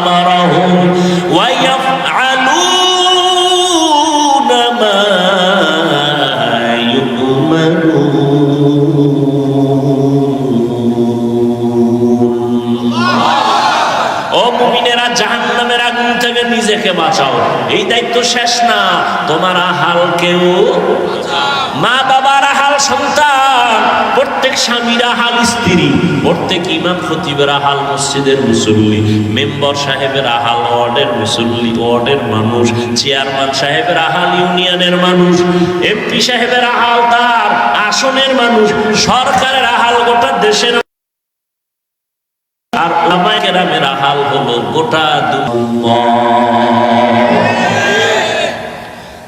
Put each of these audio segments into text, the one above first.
أمرهم ويفعلون ما يؤمرون ও মুমিনেরা জাহান্নামের আগুন থেকে নিজেকে বাঁচাও এই দায়িত্ব শেষ না তোমার আহাল কেউ মা বাবার আহাল সন্তান প্রত্যেক স্বামীর আহাল স্ত্রী। প্রত্যেক ইমাম খতিবের আহাল মসজিদের মুসল্লি, মেম্বার সাহেবের আহাল ওয়ার্ডের মুসল্লি, ওয়ার্ডের মানুষ, চেয়ারম্যান সাহেবের আহাল ইউনিয়নের মানুষ, এমপি সাহেবের আহাল তার আসনের মানুষ সরকারের আহাল গোটা দেশের আর ওলামায়ে কেরামের হাল হলো গোটা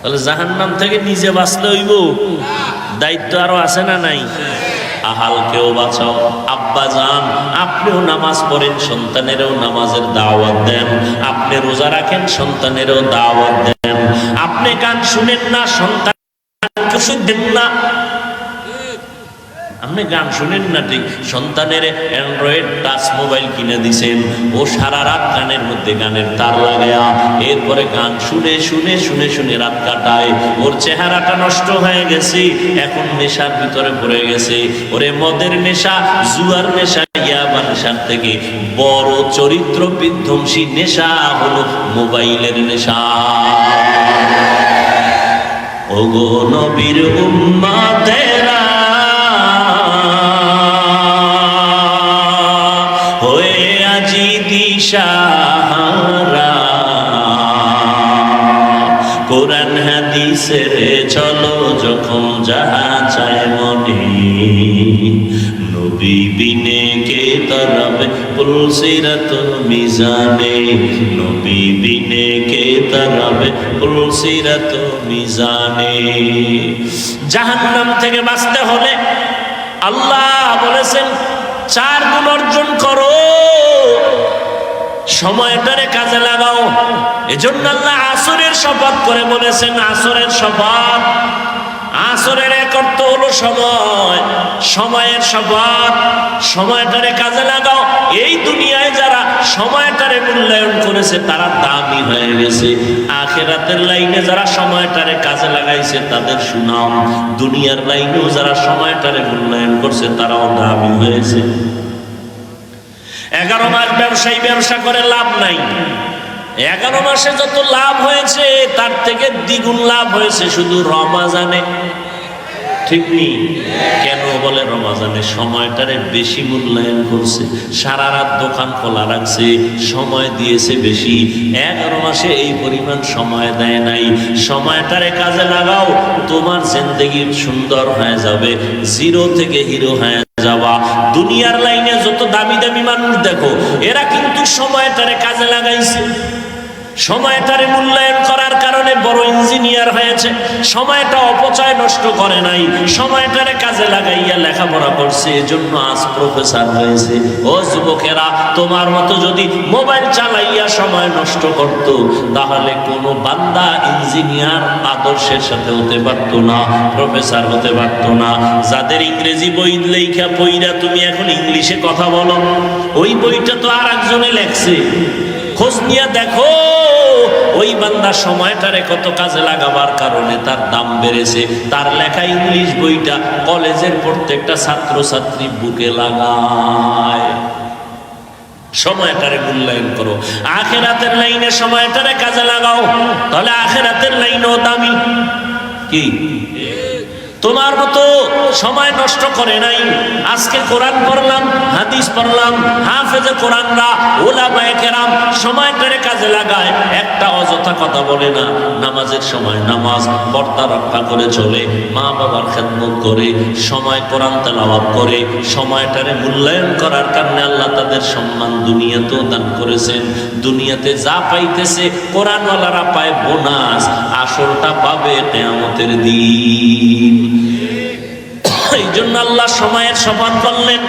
তাহলে জাহান্নাম থেকে নিজে বাঁচতে হইব? দায়িত্ব আরও আছে না নাই? আহাল কেউ বাঁচাও। আব্বা যান, আপনিও নামাজ পড়েন, সন্তানেরও নামাজের দাওয়াত দেন। আপনি রোজা রাখেন, সন্তানেরও দাওয়াত দেন। আপনি গান শুনেন না, সন্তান কিছু দেন না। আপনি গান শুনেন না ঠিক? সন্তানের অ্যান্ড্রয়েড টাচ মোবাইল কিনে দিছেন। ও সারা রাত গানের মধ্যে গানের তার লাগায়া, এরপরে গান শুনে শুনে শুনে শুনে রাত কাটায়। ওর চেহারাটা নষ্ট হয়ে গেছে, এখন নেশার ভিতরে পড়ে গেছে। ওরে মদের নেশা, জুয়ার নেশা ইয়াবা নেশার থেকে বড় চরিত্র বিধ্বংসী নেশা হলো মোবাইলের নেশা। ওগো নবীর উম্মাতেরা দিশাহারা কোরআন হাদিসের চলো, যখন যাহা চায় মনে। নবী বিনে কে তরবে পুলসিরত মিজানে। নবী বিনে কে তরবে পুলসিরত মিজানে। জাহান্নাম থেকে বাঁচতে হলে আল্লাহ বলেছেন, চার গুণ অর্জন করো। সময়টারে কাজে লাগাও। এজন্য আল্লাহ আসরের শপথ করে বলেছেন, আসরের শপথ, আসরের এক অর্থ হলো সময়। সময়ের শপথ সময়টারে কাজে লাগাও। এই দুনিয়ায় যারা সময়টারে মূল্যায়ন করেছে, তারা দামি হয়ে গেছে। আখেরাতের লাইনে যারা সময়টারে কাজে লাগাইছে, তাদের সুনাম। দুনিয়ার লাইনেও যারা সময়টারে মূল্যায়ন করছে, তারাও দামি হয়েছে। এগারো মাস ব্যবসায়ী ব্যবসা করে লাভ নাই। এগারো মাসে যত লাভ হয়েছে, তার থেকে দ্বিগুণ লাভ হয়েছে শুধু রমাজানে। ঠিক নেই কেন বলে রমাজানে? সময়টারে বেশি মূল্যায়ন করছে। সারা রাত দোকান খোলা রাখছে, সময় দিয়েছে বেশি। এগারো মাসে এই পরিমাণ সময় দেয় নাই। সময়টারে কাজে লাগাও, তোমার জিন্দগি সুন্দর হয়ে যাবে, জিরো থেকে হিরো হয়ে যাওয়া। দুনিয়ার লাইনে যত দামি দামি মানুষ দেখো এরা কিন্তু সময়টারে কাজে লাগাইছে। সময়টারে মূল্যায়ন করার কারণে বড় ইঞ্জিনিয়ার হয়েছে। সময়টা অপচয় নষ্ট করে নাই। সময়টারে কাজে লাগাইয়া লেখাপড়া করছে। এজন্য আজ প্রফেসর হয়েছে। ও যুবকেরা, তোমার মতো যদি মোবাইল চালাইয়া সময় নষ্ট করত, তাহলে কোনো বান্দা ইঞ্জিনিয়ার আদর্শের সাথে হতে পারত না প্রফেসর হতে পারত না। যাদের ইংরেজি বই লেখা বইরা তুমি এখন ইংলিশে কথা বলো, ওই বইটা তো আর একজনে লেখছে। খোঁজ নিয়ে দেখো। বান্দা সময়টারে কত কাজে লাগাবার কারণে তার দাম বেড়েছে। তার লেখা ইংলিশ বইটা কলেজের প্রত্যেকটা ছাত্র ছাত্রী বুকে লাগায়। সময়টারে মূল্যায়ন করো। আখেরাতের লাইনে সময়টারে কাজে লাগাও। তাহলে আখেরাতের লাইনও দামি। কি? তোমার মতো সময় নষ্ট করে নাই। আজকে কোরআন পড়লাম, হাদিস পড়লাম, হাফেজে কোরআনরা ওলা ওলামায়ে কেরাম সময়টারে কাজে লাগায়। একটা অযথা কথা বলে না, নামাজের সময় নামাজ বর্তা রক্ষা করে চলে, মা বাবার খেদমত করে, সময় কোরআন তেলাওয়াত করে, সময়টারে মূল্যায়ন করার কারণে আল্লাহ তাদের সম্মান দুনিয়াতেও দান করেছেন। দুনিয়াতে যা পাইতেছে কোরআনওয়ালারা পায় বোনাস, আসলটা পাবে কেয়ামতের দিন। এই জন্য আল্লাহ সময়ের শপথ করলেন।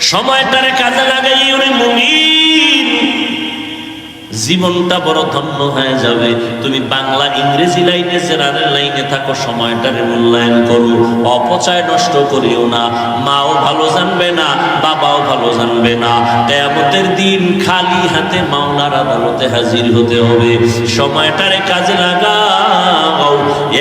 সময়টারে কাজে লাগাই জীবনটা বড় ধন্য হয়ে যাবে। তুমি বাংলা ইংরেজি লাইনে, জেনারেল লাইনে থাকো, সময়টারে মূল্যায়ন করো। অপচয় নষ্ট করিও না। মাও ভালো জানবে না, বাবাও ভালো জানবে না। কেয়ামতের দিন খালি হাতে মাওলার আদালতে হাজির হতে হবে। সময়টারে কাজে লাগাও।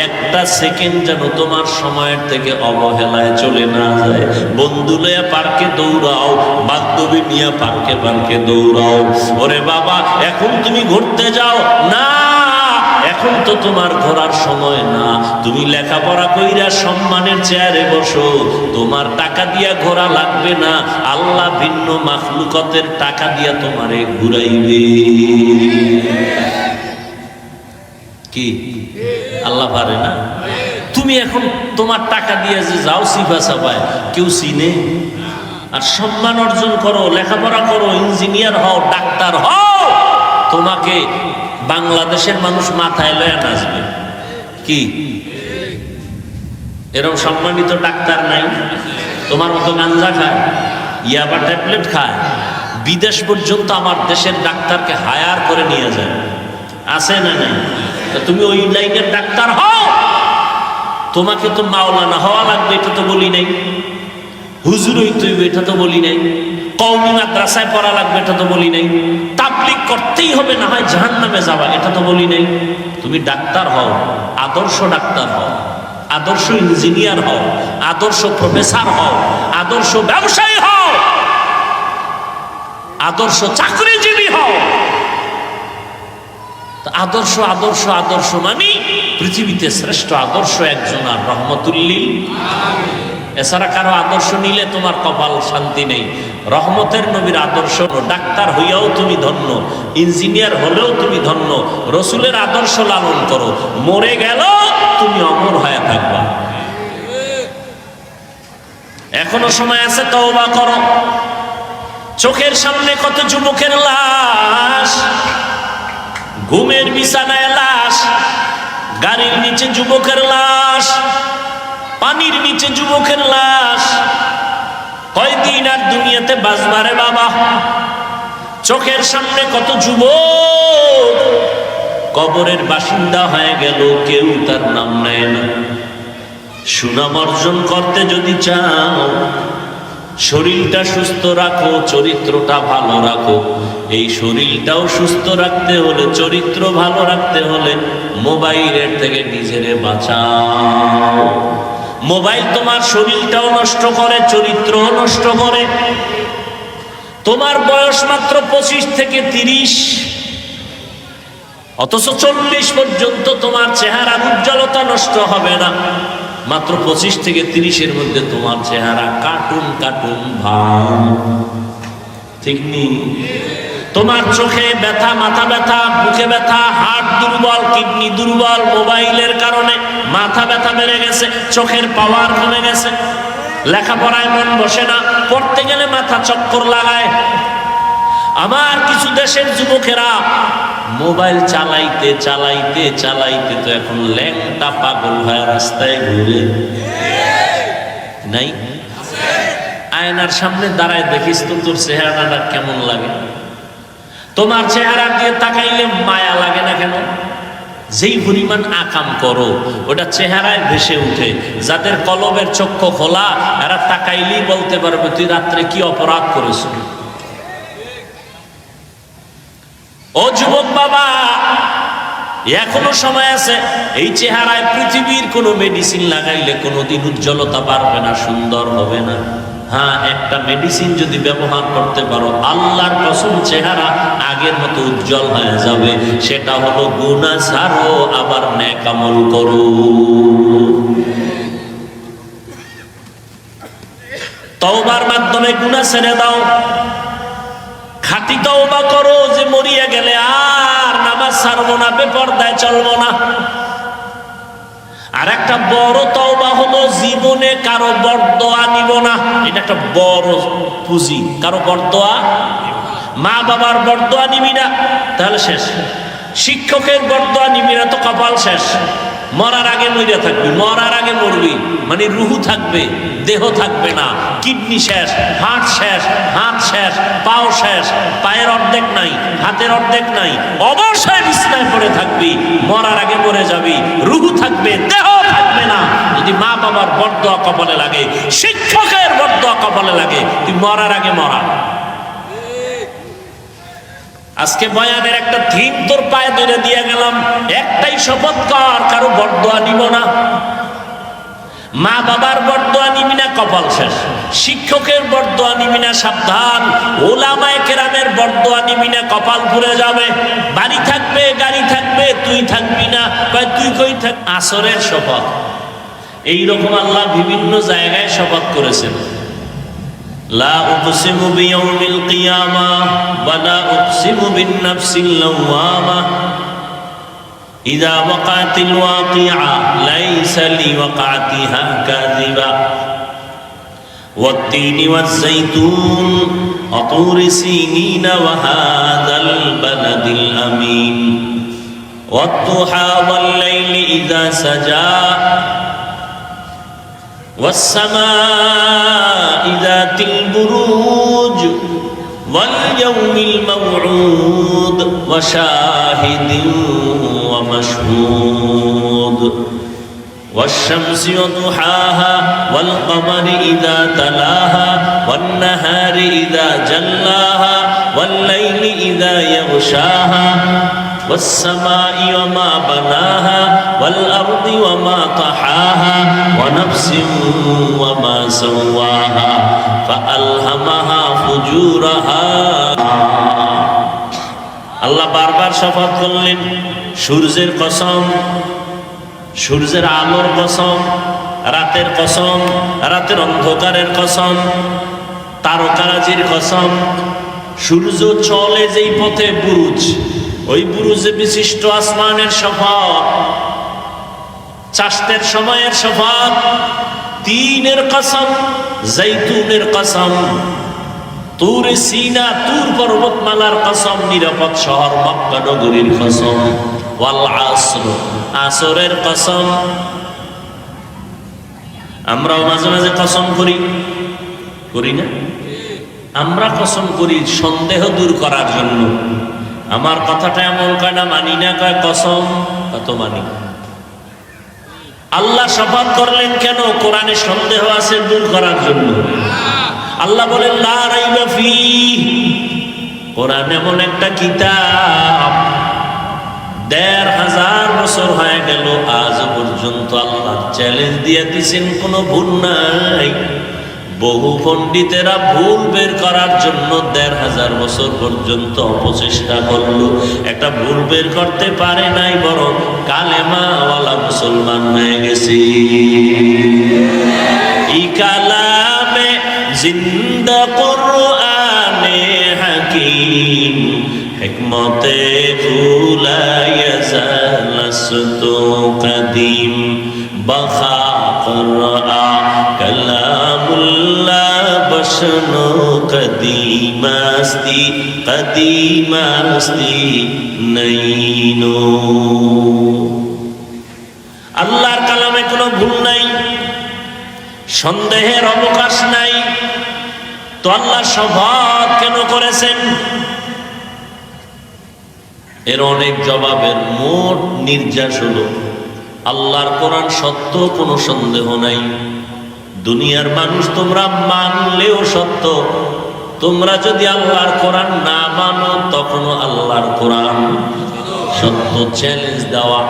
একটা সেকেন্ড যেন তোমার সময়ের থেকে অবহেলায় চলে না যায়। বন্ধু লয়া পার্কে দৌড়াও, বান্ধবী নিয়ে পার্কে পার্কে দৌড়াও। ওরে বাবা, এখন তুমি ঘুরতে যাও? না, এখন তো তোমার ঘোরার সময় না। তুমি লেখাপড়া কইরা সম্মানের চেয়ারে বসো। তোমার টাকা দিয়া ঘোরা লাগবে না। আল্লাহ ভিন্ন মাখলুকতের টাকা দিয়া তোমারে ঘুরাইবে। কি? আল্লাহ পারে না। তুমি এখন তোমার টাকা দিয়ে যে যাও সিফা সাফায়, কেউ চিনে? আর সম্মান অর্জন করো, লেখাপড়া করো, ইঞ্জিনিয়ার হও, ডাক্তার হও, তোমাকে বাংলাদেশের মানুষ মাথায় লয়ে নাচবে। কি? এরকম সম্মানিত ডাক্তার নাই? তোমার মতো গাঞ্জা খায়? ইয়াবা ট্যাবলেট খায়? বিদেশ পর্যন্ত আমার দেশের ডাক্তারকে হায়ার করে নিয়ে যায়। আছে না নাই? তুমি ওই লাইনের ডাক্তার হও। তোমাকে তো মাওলানা হওয়া লাগবে, এটা তো বলি নাই। হুজুর হইতে হইবে, এটা তো বলি নাই। কওমি মাদ্রাসায় পড়া লাগবে, এটা তো বলি নাই। তাবলিক করতেই হবে, না হয় জাহান নামে যাওয়া, এটা তো বলি নাই। তুমি ডাক্তার হও, আদর্শ ডাক্তার হও, আদর্শ ইঞ্জিনিয়ার হও, আদর্শ প্রফেসর হও, আদর্শ ব্যবসায়ী হও, আদর্শ চাকরিজীবী আদর্শ আদর্শ আদর্শ মানে পৃথিবীতে শ্রেষ্ঠ আদর্শ একজন আর রহমতুল্লিল। এছাড়া কারও আদর্শ নিলে তোমার কপাল শান্তি নেই। রহমতের নবীর আদর্শ ডাক্তার হইয়াও তুমি ধন্য, ইঞ্জিনিয়ার হলেও তুমি ধন্য, রসুলের আদর্শ লালন করো, মরে গেল তুমি অমর হয়ে থাকবা। এখনও সময় আছে, তওবা করো। চোখের সামনে কত যুবকের লাশ। ঘুমের বিছানায় লাশ, গাড়ির নিচে যুবকের লাশ, পানির নিচে যুবকের লাশ। কয়দিন আর দুনিয়াতে বাজবারে বাবা? চোখের সামনে কত যুবক? কবরের বাসিন্দা হয়ে গেল, কেউ তার নাম নেয় না। সুনাম অর্জন করতে যদি চাও শরীরটা সুস্থ রাখো, চরিত্রটা ভালো রাখো। এই শরীরটাও সুস্থ রাখতে হলে, চরিত্র ভালো রাখতে হলে মোবাইলের থেকে নিজেরে বাঁচাও। মোবাইল তোমার শরীরটাও নষ্ট করে, চরিত্রও নষ্ট করে। তোমার বয়স মাত্র পঁচিশ থেকে তিরিশ। অথচ চল্লিশ পর্যন্ত তোমার চেহারার উজ্জ্বলতা নষ্ট হবে না। মাত্র পঁচিশ থেকে তিরিশের মধ্যে তোমার চেহারা কার্টুন কার্টুন ভাব। ঠিক নেই তোমার চোখে ব্যথা, মাথা ব্যথা, বুকে ব্যথা হার্ট দুর্বল, কিডনি দুর্বল, মোবাইলের কারণে মাথা ব্যথা বেড়ে গেছে, চোখের পাওয়ার কমে গেছে। লেখাপড়ায় মন বসে না, পড়তে গেলে মাথা চক্কর লাগায়। আমার কিছু দেশের যুবকেরা মোবাইল চালাইতে চালাইতে চালাইতে তো এখন ল্যাংটা পাগল হয়ে রাস্তায় ঘুরে। নাই? আয়নার সামনে দাঁড়ায় দেখিস তো তোর চেহারাটা কেমন লাগে। তোমার চেহারা দিয়ে তাকাইলে মায়া লাগে না কেন? যেই পরিমাণ আকাম করো, ওটা চেহারায় ভেসে উঠে। যাদের কলবের চক্ষু খোলা, এরা তাকাইলেই বলতে পারবে, তুই রাত্রে কি অপরাধ করেছ ও যুবক বাবা, এখনও সময় আছে, এই চেহারায় পৃথিবীর কোনো মেডিসিন লাগাইলে কোনোদিন উজ্জ্বলতা বাড়বে না, সুন্দর হবে না। হ্যাঁ একটা মেডিসিন যদি ব্যবহার করতে পারো, আল্লাহর কসম চেহারা আগের মতো উজ্জ্বল হয়ে যাবে। সেটা হলো গুণা ছাড়ো, আবার ন্যাকামল করো। তওবার মাধ্যমে গুণা ছেড়ে দাও। খাটি তওবা করো যে মরিয়া গেলে আর নামাজ ছাড়বো না, বেপর্দায় চলবো না। আর একটা বড় তওবা হলো জীবনে কারও বরদোয়া নিব না। এটা একটা বড় পুঁজি, কারও বরদোয়া মা বাবার বরদোয়া নিবি না, তাহলে শেষ। শিক্ষকের বরদোয়া নিবি না, তো কপাল শেষ। মরার আগে মরে থাকবি, মরার আগে মরবি। মানে রুহু থাকবে, দেহ থাকবে না। কিডনি শেষ হার্ট শেষ, হাত শেষ, পাও শেষ, পায়ের অর্ধেক নাই, হাতের অর্ধেক নাই। অবশ্যই বিছনায় পড়ে থাকবি, মরার আগে মরে যাবি। রুহু থাকবে, দেহ থাকবে না। যদি মা বাবার বদ্ধ কপালে লাগে, শিক্ষকের বদ্ধ কপালে লাগে, তুই মরার আগে মরা। আজকে বয়ানের একটা থিম তোর পায়ে ধরে দিয়ে গেলাম। একটাই শপথ কর, কারও বরদোয়া নিব না। মা বাবার বরদোয়া নিবি না, কপাল শেষ। শিক্ষকের বরদোয়া নিবি না, সাবধান। ওলামায় কেরামের বরদোয়া নিবি না, কপাল পুড়ে যাবে। বাড়ি থাকবে, গাড়ি থাকবে, তুই থাকবি না। কয়, তুই কই থাক? আসরের শপথ। এইরকম আল্লাহ বিভিন্ন জায়গায় শপথ করেছেন। لا أقسم بيوم القيامة ولا أقسم بالنفس اللوامة. إذا وقعت الواقعة ليس لوقعتها كاذبة. والتين والزيتون وطور سينين وهذا البلد الأمين. والضحى والليل إذا سجى والسماء ذات البروج واليوم الموعود وشاهد ومشهود والشمس وضحاها والقمر إذا تلاها والنهار إذا جلاها والليل إذا يغشاها والسماء وما بناها والأرض وما طحاها ونفس وما سواها فألهمها فجورها আল্লাহ বারবার শপথ করলেন সূর্যের কসম সূর্যের আলোর কসম রাতের কসম রাতের অন্ধকারের কসম তারকারাজির কসম সূর্য চলে যেই পথে বুরুজ ওই বুরুজে বিশিষ্ট আসমানের শপথ চাষের সময়ের শপথ তিনের কসম, জৈতুনের কসম, তুর সিনা, তুর পর্বতমালার কসম, নিরাপদ শহর মক্কা নগরীর কসম, ওয়াল আসর, আসরের কসম। আমরাও মাঝে মাঝে কসম করি। করি না? আমরা কসম করি সন্দেহ দূর করার জন্য। আমার কথাটা এমন কয় না, মানি না কয়, কসম? কত মানি। আল্লাহ শপথ করলেন কেন? কোরআনে সন্দেহ আছে দূর করার জন্য। আল্লাহ বলেন, লা রাইবা ফি কোরআন এমন একটা কিতাব। দেড় হাজার বছর হয়ে গেল, আজ পর্যন্ত আল্লাহ চ্যালেঞ্জ দিয়ে দিছেন, কোনো ভুল নাই। বহু পণ্ডিতেরা ভুল বের করার জন্য দেড় হাজার বছর পর্যন্ত অপচেষ্টা করল। একটা ভুল বের করতে পারে নাই, বরং কালেমাওয়ালা মুসলমান হয়ে গেছে। ই কালামে জিন্দা কোরআনে হাকিম, হিকমতে ভুলায় জালসত কদিম। বখা করা কালামুল্লাহ বসনো কদিমাস্তি কদিমাস্তি নৈনো আল্লাহর কালামে কোনো ভুল নাই, সন্দেহের অবকাশ নাই। তো আল্লাহ শপথ কেন করেছেন? এর অনেক জবাবের মোট নির্যাস হলো, আল্লাহর কোরআন সত্য কোনো সন্দেহ নাই। দুনিয়ার মানুষ তোমরা মানলেও সত্য। তোমরা যদি আল্লাহর কোরআন না মানো, তখনও আল্লাহর কোরআন সত্য চ্যালেঞ্জ দেওয়া।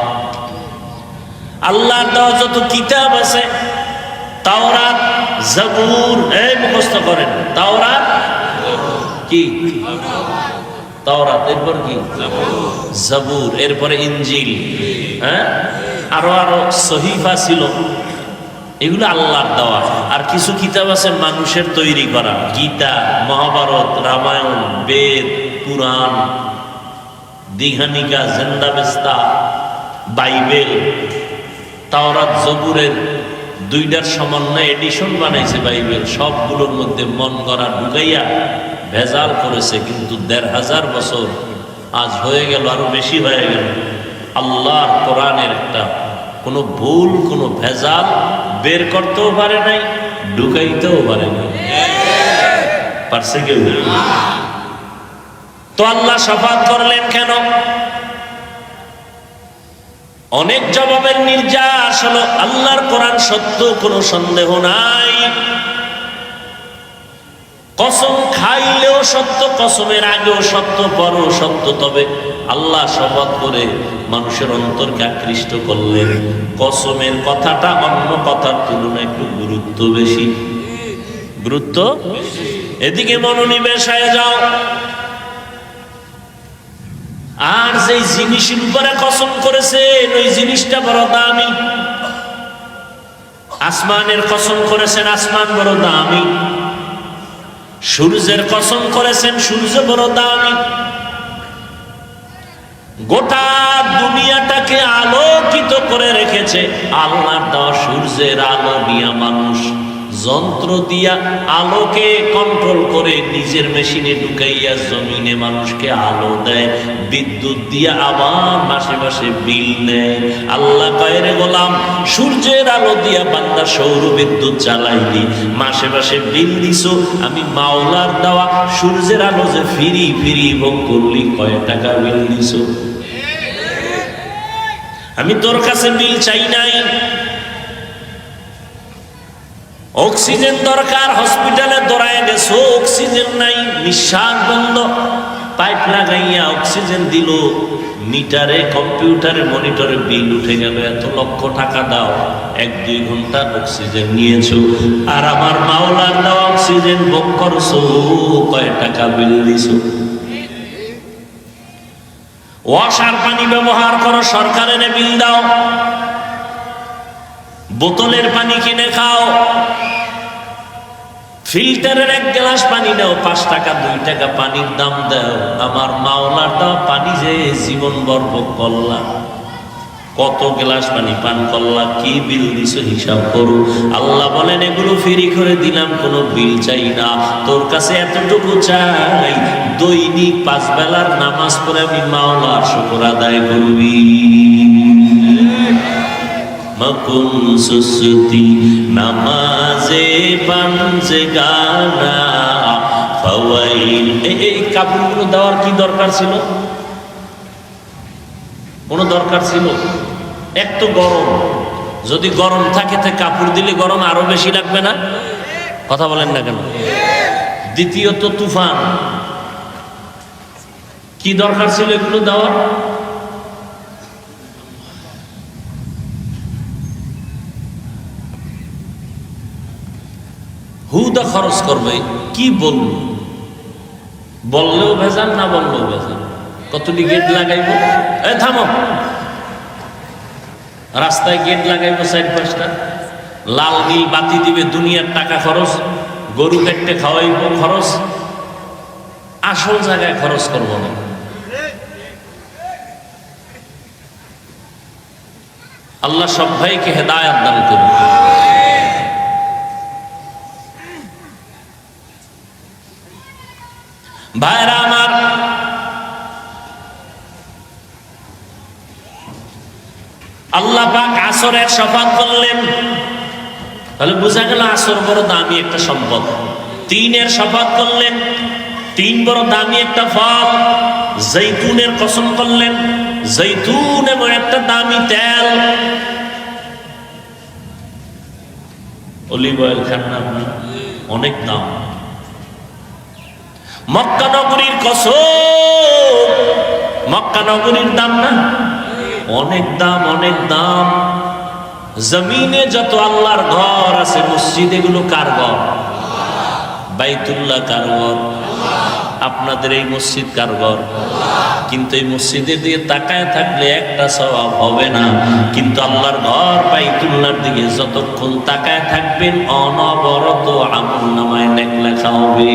আল্লাহর দেওয়া যত কিতাব আছে, তাওরাত, জাবুর, এই করেন। তাওরাত? কি? তাওরাত, এরপর কি? জাবুর, এরপরে হ্যাঁ? আরও আরও সহিফা ছিল। এগুলো আল্লাহর দেওয়া। আর কিছু কিতাব আছে মানুষের তৈরি করা। Gita, Mahabharata, Ramayana, Veda, Purana, Dighanikaya Zend Avesta Bible, তাওরাত, জবুরের দুইটার সমন্বয়ে এডিশন বানাইছে বাইবেল। সবগুলোর মধ্যে মন করা ঢুকাইয়া ভেজাল করেছে, কিন্তু দেড় হাজার বছর আজ হয়ে গেল, আরও বেশি হয়ে গেল। আল্লাহর কোরআনের একটা কোনো ভুল, কোনো ভেজাল বের করতেও পারে নাই, ঢুকাইতেও পারে নাই। পারছে কেউ? তো আল্লাহ শপথ করলেন কেন? অনেক জবাবের নির্যাস হলো, আল্লাহর কোরআন সত্য কোনো সন্দেহ নাই। কসম খাইলেও সত্য, কসমের আগেও সত্য, পরও সত্য, তবে আল্লাহ শপথ করে মানুষের অন্তরকে আকৃষ্ট করলেন। কসমের কথাটা অন্য কথার তুলনায় একটু গুরুত্ব বেশি। গুরুত্ব এদিকে মনোনিবেশ হয়ে যাও। আর যেই জিনিসের উপরে কসম করেছেন, ওই জিনিসটা বড় দামি। আসমানের কসম করেছেন, আসমান বড় দামি। সূর্যের কসম করেছেন, সূর্য বড় দামি। গোটা দুনিয়াটাকে আলোকিত করে রেখেছে আল্লাহর দেওয়া সূর্যের আলো নিয়ে মানুষ। যন্ত্র দিয়া আলোকে কন্ট্রোল করে নিজের মেশিনে ঢুকাইয়া জমিনে মানুষকে আলো দেয়, বিদ্যুৎ দিয়া আবার মাসে মাসে বিল নেয় আল্লাহ কয়েরে গোলাম, সূর্যের আলো দিয়া বান্দা সৌর বিদ্যুৎ চালাইলি মাসে মাসে বিল দিছো, আমি মাওলার দেওয়া সূর্যের আলো যে ফিরি ফিরি ভোগ করলি, কয় টাকা বিল দিছো? আমি তোর কাছে বিল চাই নাই। অক্সিজেন দরকার, হসপিটালে দৌড়ায় গেছো, অক্সিজেন নাই, নিঃশ্বাস বন্ধ। পাইপ লাগাইয়া অক্সিজেন দিল, মিটারে, কম্পিউটারে, মনিটরে বিল উঠে গেল, এত লক্ষ টাকা দাও, এক দুই ঘণ্টা অক্সিজেন নিয়েছো। আর আমার মাওলার দেওয়া অক্সিজেন ভোগ করছ, কয় টাকা বিল দিছো? ওয়াসার পানি ব্যবহার করো, সরকারের বিল দাও। বোতলের পানি কিনে খাও। ফিল্টারের এক গ্লাস পানি দাও, পাঁচ টাকা, দুই টাকা পানির দাম দাও। আমার মাওলার দাও পানি যে জীবন বর্ব করলা কত গ্লাস পানি পান করলা, কি বিল দিছ হিসাব করো। আল্লাহ বলেন, এগুলো ফ্রি করে দিলাম, কোনো বিল চাই না। তোর কাছে এতটুকু চাই, দৈনিক পাঁচ বেলার নামাজ পড়ে আমি মাওলার শুকর আদায় করবি। মকুম সুসুতি নামাজে পাঞ্জে গানা এই কাপড়গুলো দেওয়ার কি দরকার ছিল? কোনো দরকার ছিল? এক তো গরম। যদি গরম থাকে তো কাপড় দিলে গরম আরও বেশি লাগবে না? কথা বলেন না কেন? দ্বিতীয়ত তুফান। কি দরকার ছিল এগুলো দেওয়ার? হুদা খরচ করবে। কি বলব? বললেও ভেজাল, না বললেও ভেজাল? কতটি গেট লাগাইব? এ, থামো। রাস্তায় গেট লাগাইবো চার পাঁচটা লাল নীল বাতি দিবে দুনিয়ার টাকা খরচ, গরু কেটে খাওয়াইব খরচ। আসল জায়গায় খরচ করব না। আল্লাহ সব ভাইকে হেদায়াত দান করুন। ভাইরা আমার আল্লাহ আসরের শপথ করলেন। তাহলে বোঝা গেল আসর বড় দামি একটা সম্পদ। তিনের করলেন, তিন বড় দামি একটা ফল। জৈতুনের কসম করলেন, জৈতুন এবং একটা দামি তেল। অলিভ অয়েল খান না অনেক দাম। মক্কা নগরীর কসম। মক্কা নগরীর দাম না? অনেক দাম অনেক দাম। জমিনে যত আল্লাহর ঘর আছে, মসজিদ এগুলো কার ঘর? বাইতুল্লাহ কার ঘর? আপনাদের এই মসজিদ কার ঘর? কিন্তু এই মসজিদের দিকে তাকায় থাকলে একটা স্বভাব হবে না। কিন্তু আল্লাহর ঘর বাইতুল্লাহর দিকে যতক্ষণ তাকায় থাকবেন, অনবরত আমল নামায় নেক লেখা হবে।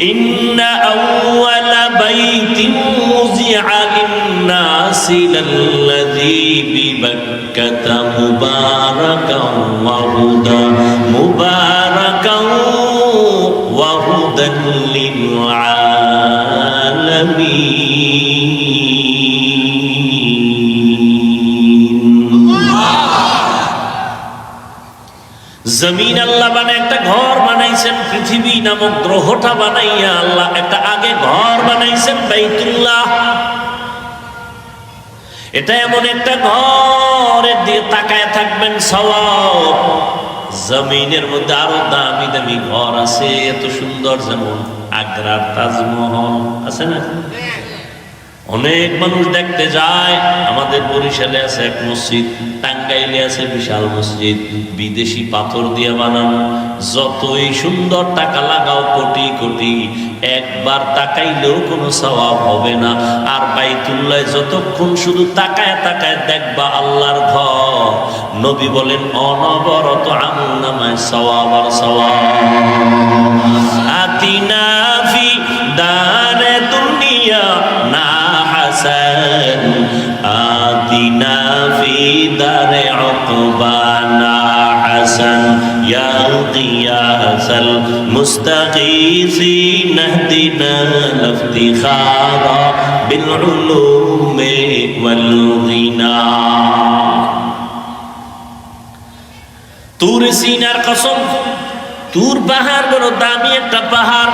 إن أول بيت وزع للناس للذي ببكة مباركا وهدى مباركا وهدى للعالمين زمین اللہ بنا ایک گھر বানাইছেন পৃথিবী নামক গ্রহটা বানাইয়া আল্লাহ একটা আগে ঘর বানাইছেন বাইতুল্লাহ। এটা এমন একটা ঘর দিয়ে তাকায় থাকবেন সওয়াব। জমিনের মধ্যে আরও দামি দামি ঘর আছে, এত সুন্দর যেমন আগ্রার তাজমহল, আছে না? অনেক মানুষ দেখতে যায়, আমাদের বরিশালে আছে এক মসজিদ, টাঙ্গাইলে আছে বিশাল মসজিদ, বিদেশি পাথর দিয়ে বানানো, যতই সুন্দর টাকা লাগাও কোটি কোটি, একবার তাকাইলেও কোনো সওয়াব হবে না। আর বাইতুল্লাহ যতক্ষণ শুধু তাকায় তাকায় দেখবা আল্লাহর ঘর, নবী বলেন, অনবরত আমল নামায় আর সওয়াব। আতিনা ফি দারে উকবানা হাসান ইয়া কিয়াসাল মুস্তাগীসিন اهدنا الافتخار بالعلوم والغنى তুর সিনার কসম তুর পাহাড় বড় দামি একটা পাহাড়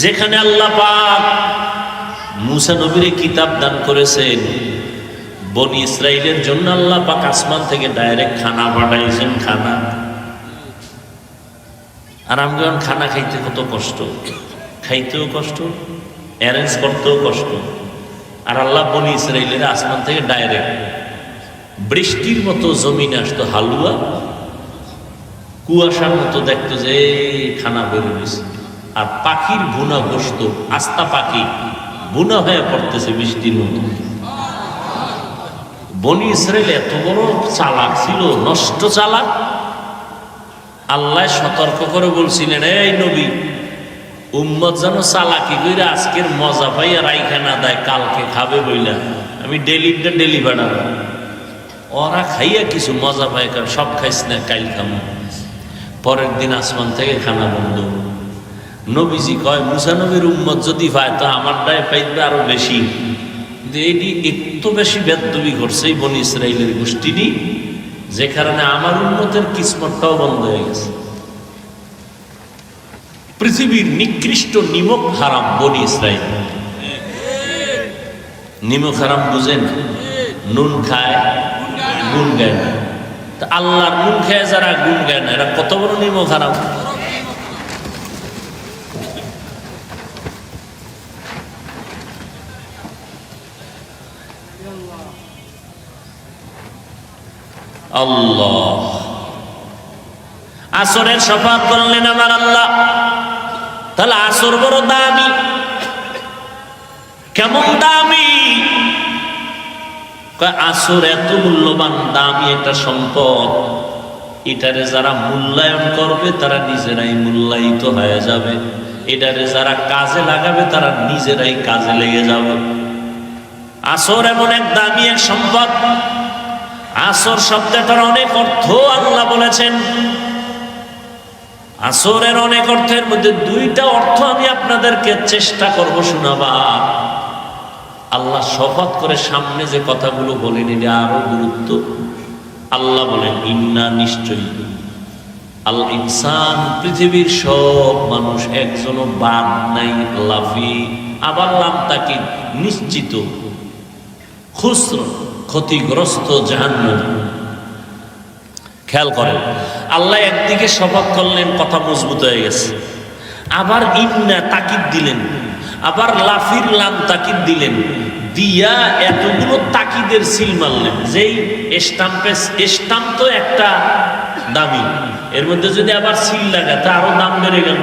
যেখানে আল্লাহ পাক মুসা নবীর কিতাব দান করেছেন বনি ইসরায়েলের জন্য আল্লাহ পাক আসমান থেকে ডাইরেক্ট খানা পাঠাইছেন, খানা। আর আমি যখন খানা খাইতে কত কষ্ট, খাইতেও কষ্ট অ্যারেঞ্জ করতেও কষ্ট। আর আল্লাহ বনি ইসরায়েলের আসমান থেকে ডাইরেক্ট বৃষ্টির মতো জমিনে আসতো হালুয়া, কুয়াশার মতো দেখতো যে খানা বেরোয়েছে আর পাখির বুনা বসত, আস্তা পাখি বুনা হয়ে পড়তেছে বৃষ্টির মতো। বনি ইসরায়েল এত বড় চালাক ছিল, নষ্ট চালাক। আল্লাহ সতর্ক করে বলছিলেন এই নবী, উম্মত যেন চালাকি করে আজকের মজা পাইয়া রাইখা না দেয়, কালকে খাবে বইলা। আমি ডেলিটা ডেলি বানাবো। ওরা খাইয়া কিছু মজা পায়, কারণ সব খাইস না কাইল খামো। পরের দিন আসমান থেকে খানা বন্ধ। নবীজি কয়, মুসা নবীর উম্মত যদি পায়, তো আমারটাই পাইবে আরও বেশি। কিন্তু এটি একটু বেশি বেদবি করছে এই বনি ইসরায়েলের গোষ্ঠীটি, যে কারণে আমার উন্নতের কিসমতটাও বন্ধ হয়ে গেছে। পৃথিবীর নিকৃষ্ট নিমক হারাম বনি ইসরায়েল নিমক হারাম বুঝেন? নুন খায়, গুণ গায় না। আল্লাহর নুন খায় যারা, গুণ গায় না। এরা কত বড় নিমক হারাম? আল্লাহ। আসরের শপথ করলেন আমার আল্লাহ। তাহলে আসর বড় দামি। কেমন দামি? আসর এত মূল্যবান, দামি একটা সম্পদ। এটারে যারা মূল্যায়ন করবে, তারা নিজেরাই মূল্যায়িত হয়ে যাবে। এটারে যারা কাজে লাগাবে, তারা নিজেরাই কাজে লেগে যাবে। আসর এমন এক দামি এক সম্পদ। আসর শব্দটার অনেক অর্থ আল্লাহ বলেছেন। আসরের অনেক অর্থের মধ্যে দুইটা অর্থ আমি আপনাদেরকে চেষ্টা করব শোনাবা আল্লাহ শপথ করে সামনে যে কথাগুলো বলেন এটা আরও গুরুত্ব। আল্লাহ বলেন ইন্না নিশ্চয়ই। আল ইনসান পৃথিবীর সব মানুষ একজনও বাদ নাই, লাফি। আবার লাম তাকে নিশ্চিত। খুসর। ক্ষতিগ্রস্ত জাহান্নাম। খেয়াল করেন, আল্লাহ একদিকে শপথ করলেন, কথা মজবুত হয়ে গেছে। আবার ইন্না তাকিদ দিলেন, আবার লাফির লাম তাকিদ দিলেন। দিয়া এতগুলো তাকিদের সিল মারলেন, যেই স্টাম্পে, স্টাম্প তো একটা দামি, এর মধ্যে যদি আবার সিল লাগাতে আরও দাম বেড়ে গেল।